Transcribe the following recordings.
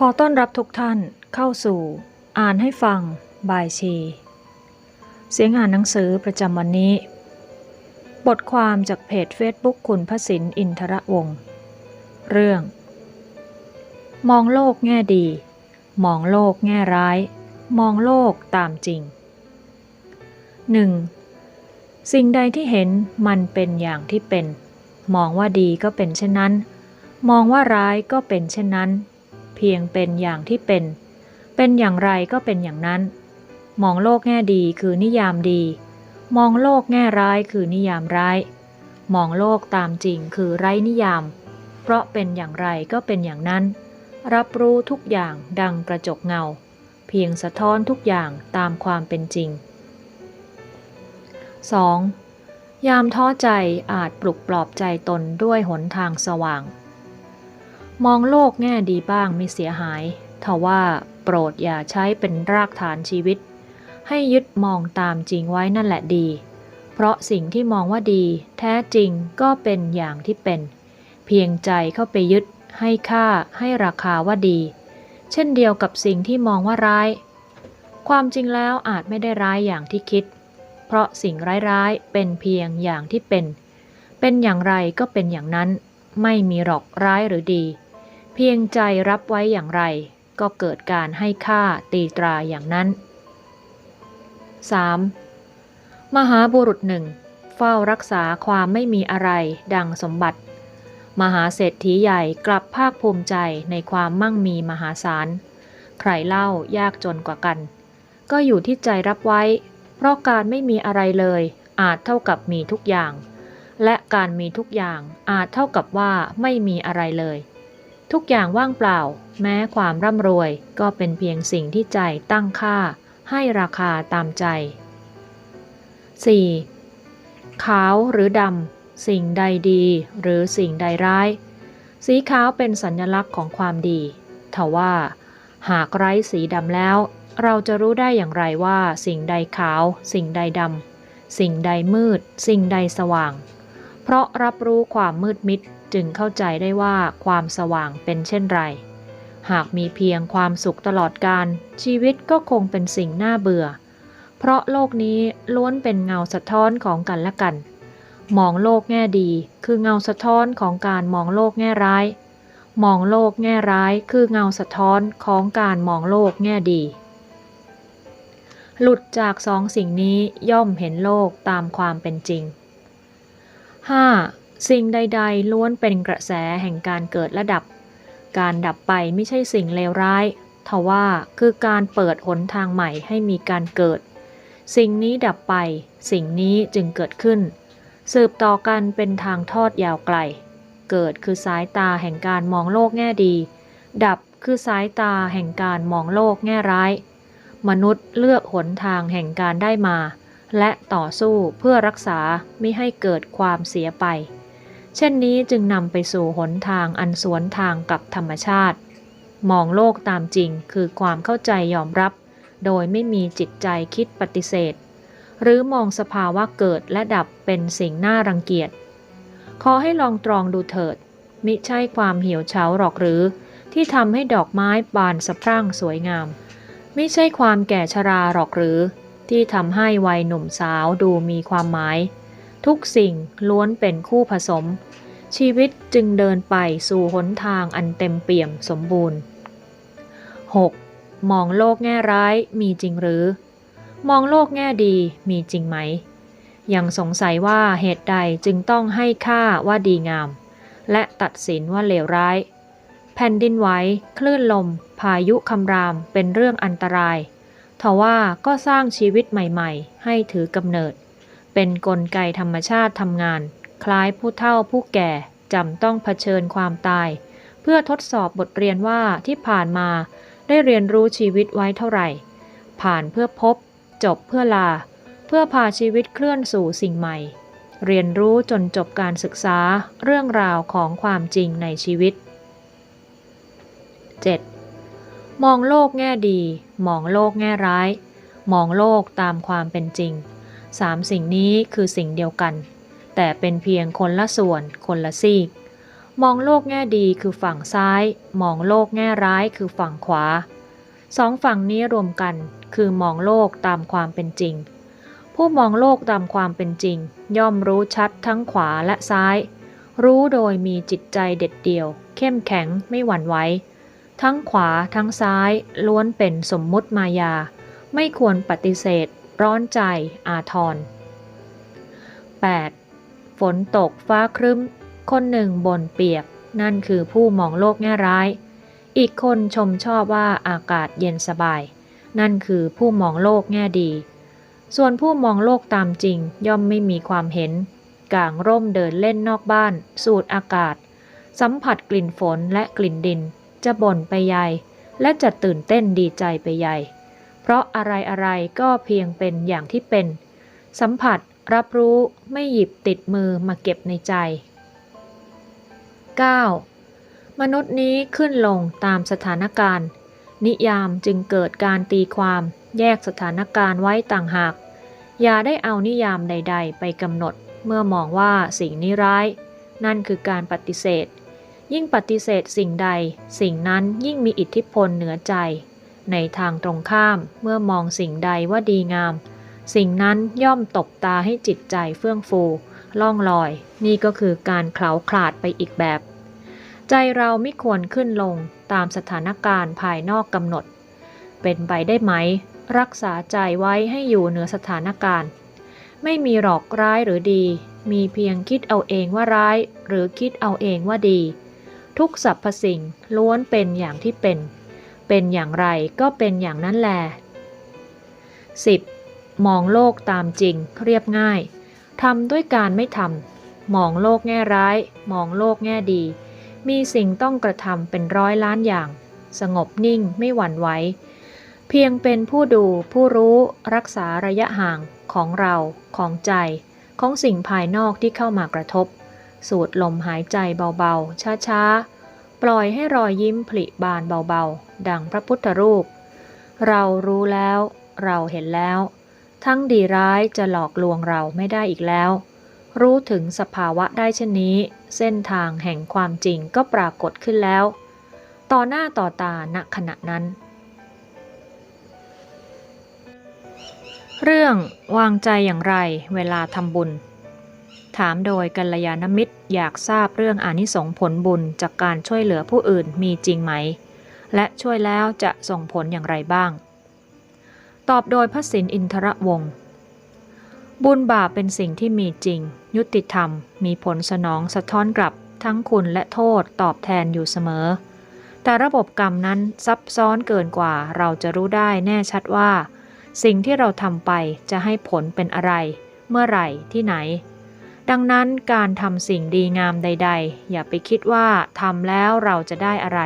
ขอต้อนรับทุกท่านเข้าสู่ อ่านให้ฟัง บายชี เสียงอ่านหนังสือประจำวันนี้ บทความจากเพจ Facebook คุณพสินอินทระวงศ์เรื่อง มองโลกแง่ดี มองโลกแง่ร้าย มองโลกตามจริง 1. สิ่งใดที่เห็นมันเป็นอย่างที่เป็น มองว่าดีก็เป็นเช่นนั้น มองว่าร้ายก็เป็นเช่นนั้น เพียงเป็นอย่างที่เป็น เป็นอย่างไรก็เป็นอย่างนั้น มองโลกแง่ดีคือนิยามดี มองโลกแง่ร้ายคือนิยามร้าย มองโลกตามจริงคือไร้นิยาม เพราะเป็นอย่างไรก็เป็นอย่างนั้น รับรู้ทุกอย่างดังกระจกเงา เพียงสะท้อนทุกอย่างตามความเป็นจริง 2. ยามท้อใจอาจปลุกปลอบใจตนด้วยหนทางสว่าง มองโลกแง่ดีบ้างไม่เสียหายทว่าโปรดอย่าใช้เป็นรากฐานชีวิต ให้ยึดมองตามจริงไว้นั่นแหละดี เพราะสิ่งที่มองว่าดี แท้จริงก็เป็นอย่างที่เป็น เพียงใจเข้าไปยึด ให้ค่าให้ราคาว่าดี เช่นเดียวกับสิ่งที่มองว่าร้าย ความจริงแล้วอาจไม่ได้ร้ายอย่างที่คิด เพราะสิ่งร้ายๆเป็นเพียงอย่างที่เป็น เป็นอย่างไรก็เป็นอย่างนั้น ไม่มีหรอกร้ายหรือดี เพียงใจรับไว้อย่างไร ก็เกิดการให้ค่าตีตราอย่างนั้น 3. มหาบุรุษหนึ่งเฝ้ารักษาความไม่มีอะไรดังสมบัติ มหาเศรษฐีใหญ่กลับภาคภูมิใจในความมั่งมีมหาศาล ใครเล่ายากจนกว่ากัน ก็อยู่ที่ใจรับไว้ เพราะการไม่มีอะไรเลยอาจเท่ากับมีทุกอย่าง และการมีทุกอย่างอาจเท่ากับว่าไม่มีอะไรเลย ทุกอย่างว่างเปล่า แม้ความร่ำรวยก็เป็นเพียงสิ่งที่ใจตั้งค่า ให้ราคาตามใจ 4. ขาวหรือดำสิ่งใดดีหรือสิ่งใดร้าย สีขาวเป็นสัญลักษณ์ของความดีทว่า หากไร้สีดำแล้ว เราจะรู้ได้อย่างไรว่าสิ่งใดขาว สิ่งใดดำสิ่งใดมืด สิ่งใดสว่าง เพราะรับรู้ความมืดมิด จึงเข้าใจได้ว่าความสว่างเป็นเช่นไร หากมีเพียงความสุขตลอดการชีวิตก็คงเป็นสิ่งน่าเบื่อ เพราะโลกนี้ล้วนเป็นเงาสะท้อนของกันและกัน มองโลกแง่ดี คือเงาสะท้อนของการมองโลกแง่ร้าย มองโลกแง่ร้ายคือเงาสะท้อนของการมองโลกแง่ดี หลุดจากสองสิ่งนี้ย่อมเห็นโลกตามความเป็นจริง 5. สิ่งใด ๆ ล้วนเป็นกระแสแห่งการเกิดและดับ การดับไปไม่ใช่สิ่งเลวร้ายทว่าคือการเปิดหนทางใหม่ให้มีการเกิด สิ่งนี้ดับไป สิ่งนี้จึงเกิดขึ้น สืบต่อกันเป็นทางทอดยาวไกล เกิดคือสายตาแห่งการมองโลกแง่ดี ดับคือสายตาแห่งการมองโลกแง่ร้าย มนุษย์เลือกหนทางแห่งการได้มา และต่อสู้เพื่อรักษาไม่ให้เกิดความเสียไป เช่นนี้จึงนำไปสู่หนทางอันสวนทางกับธรรมชาติ มองโลกตามจริงคือความเข้าใจยอมรับ โดยไม่มีจิตใจคิดปฏิเสธ หรือมองสภาวะเกิดและดับเป็นสิ่งน่ารังเกียจ ขอให้ลองตรองดูเถิด มิใช่ความเหี่ยวเฉาหรอกหรือ ที่ทำให้ดอกไม้บานสะพรั่งสวยงาม ไม่ใช่ความแก่ชราหรอกหรือ ที่ทำให้วัยหนุ่มสาวดูมีความหมาย ทุกสิ่งล้วนเป็นคู่ผสม ชีวิตจึงเดินไปสู่หนทางอันเต็มเปี่ยมสมบูรณ์ 6. มองโลกแง่ร้ายมีจริงหรือ มองโลกแง่ดีมีจริงไหม ยังสงสัยว่าเหตุใดจึงต้องให้ค่าว่าดีงาม และตัดสินว่าเลวร้าย แผ่นดินไหวคลื่นลม พายุคำรามเป็นเรื่องอันตรายทว่าก็สร้างชีวิตใหม่ ๆ ให้ถือกำเนิด เป็นนกลไกธรรมชาติทำงาน คล้ายผู้เฒ่าผู้แก่จำต้องเผชิญความตาย เพื่อทดสอบบทเรียนว่าที่ผ่านมาได้เรียนรู้ชีวิตไว้เท่าไหร่ ผ่านเพื่อพบ จบเพื่อลา เพื่อพาชีวิตเคลื่อนสู่สิ่งใหม่ เรียนรู้จนจบการศึกษาเรื่องราวของความจริงในชีวิต 7. มองโลกแง่ดี มองโลกแง่ร้าย มองโลกตามความเป็นจริง สามสิ่งนี้คือสิ่งเดียวกัน แต่เป็นเพียงคนละส่วนคนละซีก มองโลกแง่ดีคือฝั่งซ้าย มองโลกแง่ร้ายคือฝั่งขวาสองฝั่งนี้รวมกันคือมองโลกตามความเป็นจริง ผู้มองโลกตามความเป็นจริง ย่อมรู้ชัดทั้งขวาและซ้าย รู้โดยมีจิตใจเด็ดเดี่ยว เข้มแข็งไม่หวั่นไหวทั้งขวาทั้งซ้ายล้วนเป็นสมมุติมายา ไม่ควรปฏิเสธ ร้อนใจอาทร 8. ฝนตกฟ้าครึ้ม คนหนึ่งบ่นเปียก นั่นคือผู้มองโลกแง่ร้าย อีกคนชมชอบว่าอากาศเย็นสบาย นั่นคือผู้มองโลกแง่ดี ส่วนผู้มองโลกตามจริงย่อมไม่มีความเห็น กางร่มเดินเล่นนอกบ้าน สูดอากาศ สัมผัสกลิ่นฝนและกลิ่นดิน จะบ่นไปใหญ่ และจะตื่นเต้นดีใจไปใหญ่ เพราะอะไรอะไรๆก็เพียงเป็นอย่างที่เป็น สัมผัสรับรู้ไม่หยิบติดมือมาเก็บในใจ 9. มนุษย์นี้ขึ้นลงตามสถานการณ์ นิยามจึงเกิดการตีความแยกสถานการณ์ไว้ต่างหาก อย่าได้เอานิยามใด ๆ ไปกำหนด เมื่อมองว่าสิ่งนี้ร้าย นั่นคือการปฏิเสธ ยิ่งปฏิเสธสิ่งใด สิ่งนั้นยิ่งมีอิทธิพลเหนือใจ ในทางตรงข้ามเมื่อมองสิ่งใดว่าดีงาม สิ่งนั้นย่อมตบตาให้จิตใจเฟื่องฟู ล่องลอย นี่ก็คือการเคล้าคลาดไปอีกแบบ ใจเราไม่ควรขึ้นลงตามสถานการณ์ภายนอกกำหนด เป็นไปได้ไหม รักษาใจไว้ให้อยู่เหนือสถานการณ์ ไม่มีหรอกร้ายหรือดี มีเพียงคิดเอาเองว่าร้าย หรือคิดเอาเองว่าดี ทุกสรรพสิ่งล้วนเป็นอย่างที่เป็น เป็นอย่างไรก็เป็นอย่างนั้นแล 10. มองโลกตามจริงเรียบง่ายทำด้วยการไม่ทำมองโลกแง่ร้าย มองโลกแง่ดี มีสิ่งต้องกระทำเป็นร้อยล้านอย่าง สงบนิ่งไม่หวั่นไหวเพียงเป็นผู้ดูผู้รู้รักษาระยะห่างของเราของใจ ของสิ่งภายนอกที่เข้ามากระทบ สูดลมหายใจเบาๆ ช้าๆ ล่อยให้รอยยิ้มผลิบานเบาๆ ดังพระพุทธรูป เรารู้แล้ว เราเห็นแล้ว ทั้งดีร้ายจะหลอกลวงเราไม่ได้อีกแล้ว รู้ถึงสภาวะได้เช่นนี้ เส้นทางแห่งความจริงก็ปรากฏขึ้นแล้ว ต่อหน้าต่อตาณขณะนั้น เรื่องวางใจอย่างไรเวลาทำบุญ ถามโดยกัลยาณมิตรอยากทราบเรื่องอนิสงผลบุญจากการช่วยเหลือผู้อื่นมีจริงไหม และช่วยแล้วจะส่งผลอย่างไรบ้าง ตอบโดยพระสินอินทรวงศ์บุญบาปเป็นสิ่งที่มีจริง ยุติธรรม มีผลสนองสะท้อนกลับ ทั้งคุณและโทษตอบแทนอยู่เสมอ แต่ระบบกรรมนั้นซับซ้อนเกินกว่าเราจะรู้ได้แน่ชัดว่า สิ่งที่เราทำไปจะให้ผลเป็นอะไร เมื่อไหร่ที่ไหน ดังนั้นการทำสิ่งดีงามใด ๆ อย่าไปคิดว่าทำแล้วเราจะได้อะไร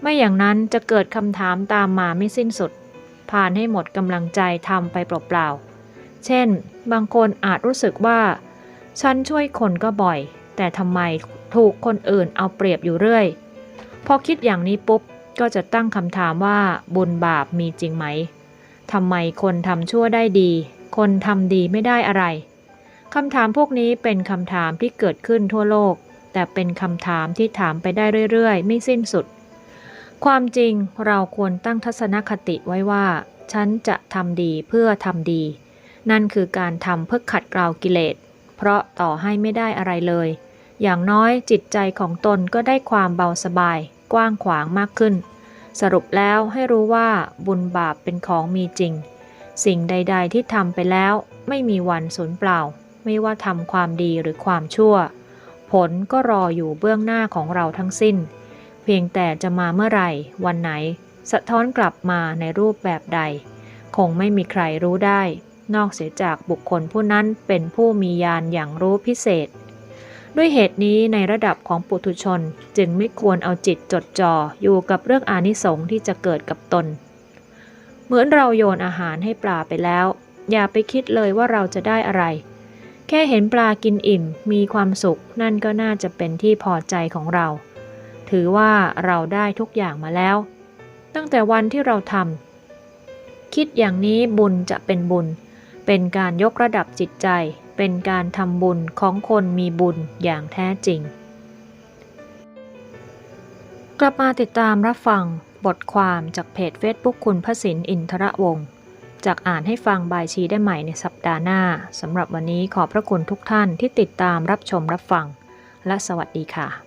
ไม่อย่างนั้นจะเกิดคำถามตามมาไม่สิ้นสุด ผ่านให้หมดกำลังใจทำไปเปล่าๆ เช่น บางคนอาจรู้สึกว่า ฉันช่วยคนก็บ่อย แต่ทำไมถูกคนอื่นเอาเปรียบอยู่เรื่อย พอคิดอย่างนี้ปุ๊บก็จะตั้งคำถามว่าบุญบาปมีจริงไหมทำไมคนทำชั่วได้ดี คนทำดีไม่ได้อะไร คำถามพวกนี้เป็นคำถามที่เกิดขึ้นทั่วโลก แต่เป็นคำถามที่ถามไปได้เรื่อยๆ ไม่สิ้นสุด ความจริงเราควรตั้งทัศนคติไว้ว่า ฉันจะทำดีเพื่อทำดี นั่นคือการทำเพื่อขัดเกลากิเลส เพราะต่อให้ไม่ได้อะไรเลย อย่างน้อยจิตใจของตนก็ได้ความเบาสบาย กว้างขวางมากขึ้น สรุปแล้วให้รู้ว่าบุญบาปเป็นของมีจริง สิ่งใด ๆ ที่ทำไปแล้ว ไม่มีวันสูญเปล่า ไม่ว่าทำความดีหรือความชั่ว ผลก็รออยู่เบื้องหน้าของเราทั้งสิ้น เพียงแต่จะมาเมื่อไหร่ วันไหน สะท้อนกลับมาในรูปแบบใด คงไม่มีใครรู้ได้ นอกเสียจากบุคคลผู้นั้นเป็นผู้มีญาณอย่างรู้พิเศษ ด้วยเหตุนี้ในระดับของปุถุชนจึงไม่ควรเอาจิตจดจ่ออยู่กับเรื่องอานิสงส์ที่จะเกิดกับตน เหมือนเราโยนอาหารให้ปลาไปแล้วอย่าไปคิดเลยว่าเราจะได้อะไร แค่เห็นปลากินอิ่มมีความสุขนั่นก็น่าจะเป็นที่พอใจของเรา ถือว่าเราได้ทุกอย่างมาแล้ว ตั้งแต่วันที่เราทำคิดอย่างนี้บุญจะเป็นบุญ เป็นการยกระดับจิตใจ เป็นการทำบุญของคนมีบุญอย่างแท้จริง กลับมาติดตามรับฟังบทความจากเพจ Facebook คุณพระสินอินทระวงศ์ จากอ่านให้ฟังบายชีได้ใหม่ในสัปดาห์หน้าสำหรับวันนี้ขอบพระคุณทุกท่านที่ติดตามรับชมรับฟัง และสวัสดีค่ะ